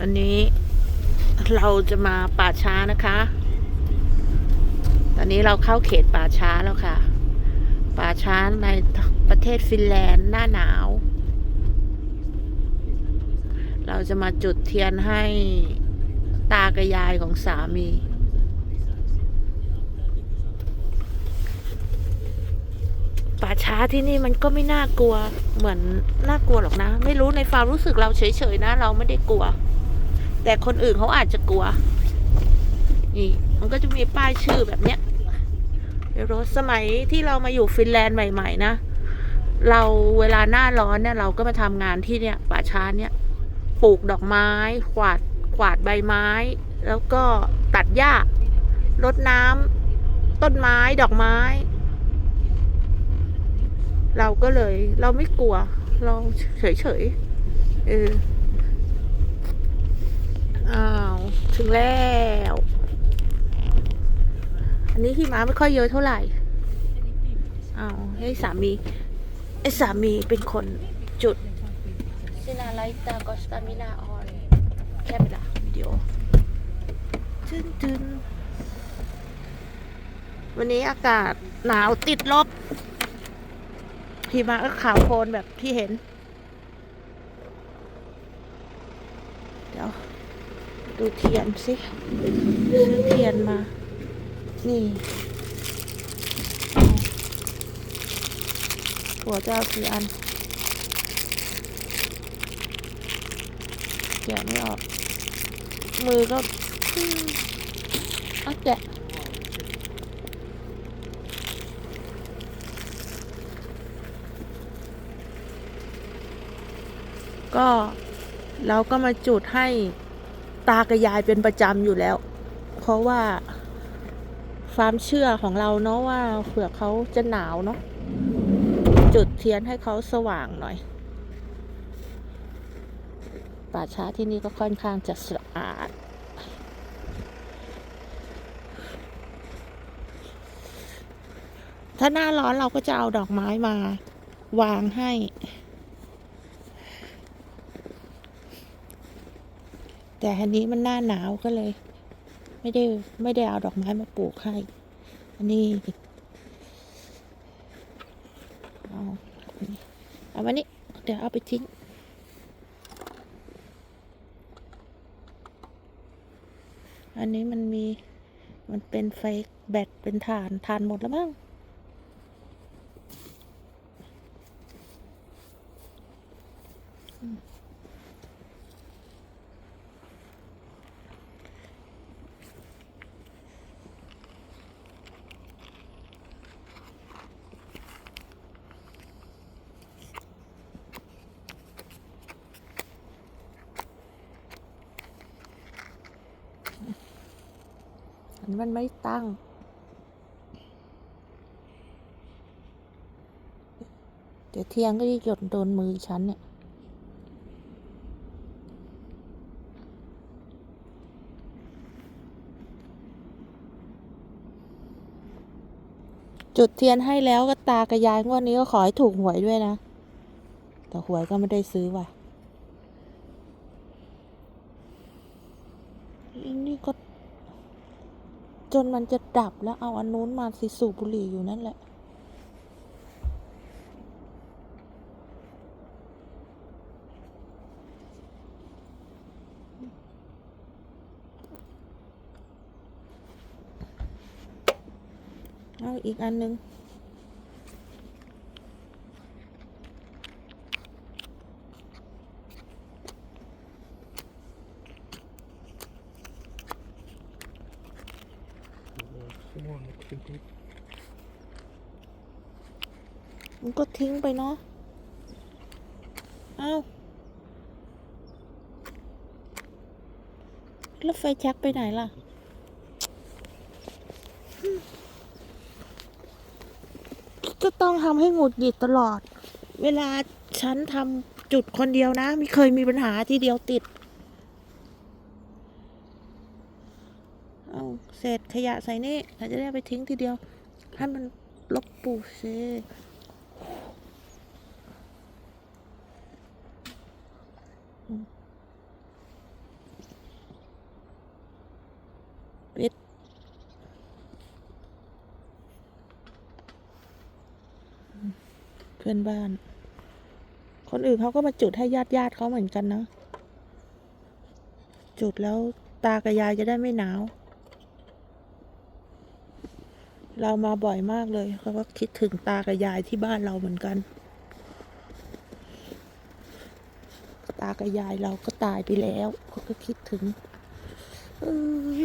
อันนี้เราจะมาป่าช้านะคะ ตอนนี้เราเข้าเขตป่าช้าแล้วค่ะ ป่าช้าในประเทศฟินแลนด์หน้าหนาว เราจะมาจุดเทียนให้ตากับยายของสามีป่าช้าที่นี่มันก็ไม่น่ากลัวเหมือนน่ากลัวหรอกนะ ไม่รู้ในความรู้สึกเราเฉยๆนะ เราไม่ได้กลัว แต่คนอื่นเขาอาจจะกลัว นี่มันก็จะมีป้ายชื่อแบบเนี้ยรถสมัยที่เรามาอยู่ฟินแลนด์ใหม่ ๆ นะ เราเวลาหน้าร้อนเนี่ย เราก็มาทำงานที่เนี่ยป่าช้าเนี่ย ปลูกดอกไม้ ขวาดขวาดใบไม้ แล้วก็ตัดหญ้ารดน้ำต้นไม้ดอกไม้ เราก็เลย เราไม่กลัว เราเฉยๆเออ อ้าว ถึงแล้ว อันนี้ที่ม้าไม่ค่อยเยอะเท่าไหร่ อ้าว ให้สามีไอ้สามีเป็นคนจุดซินาไลตากอสตามินาออนแคมเปล่าวิดีโอจึนจึนวันนี้อากาศหนาวติดลบหิมะก็ขาวโพลนแบบที่เห็น เดี๋ยว ดูเทียนสิซื้อเทียนมา นี่หัวเจ้ากี่อันแกะไม่ออก มือก็อืมเอาแกะก็เราก็มาจุดให้ ตากับยายเป็นประจำอยู่แล้ว เพราะว่าความเชื่อของเราเนาะว่าเผื่อเขาจะหนาวเนาะจุดเทียนให้เขาสว่างหน่อย ป่าช้าที่นี่ก็ค่อนข้างจะสะอาด ถ้าหน้าร้อนเราก็จะเอาดอกไม้มาวางให้ แต่อันนี้มันหน้าหนาวก็เลย ไม่ได้ไม่ได้เอาดอกไม้มาปลูกให้ อันนี้เอาเอามานี่เดี๋ยวเอาไปทิ้งอันนี้มันมีมันเป็นไฟแบตเป็นฐานฐานหมดแล้วมั้งอั นนี้มันไม่ตั้ง เดี๋ยวเทียงก็จะหยดโดนมือฉันเนี่ยจุดเทียนให้แล้วก็ตากระยายงวดนี้ก็ขอให้ถูกหวยด้วยนะ แต่หวยก็ไม่ได้ซื้อว่ะอีนี่ก็ จนมันจะดับแล้วเอาอันนู้นมาสิสูบบุหรี่อยู่นั่นแหละเอาอีกอันหนึ่ง มันก็ทิ้งไปเนาะ เอาแล้วไฟแช็กไปไหนล่ะจะต้องทำให้หงุดหงิดตลอด เวลาฉันทำจุดคนเดียวนะ ไม่เคยมีปัญหาทีเดียวติด เศษขยะใส่นี่เราจะได้ไปทิ้งทีเดียว ให้มันลบปูซิเพื่อนบ้าน คนอื่นเขาก็มาจุดให้ญาติญาติเขาเหมือนกันนะ จุดแล้วตากับยายจะได้ไม่หนาว เรามาบ่อยมากเลยเขาก็คิดถึงตากับยายที่บ้านเราเหมือนกัน ตากับยายเราก็ตายไปแล้วเขาก็คิดถึง เอ้ย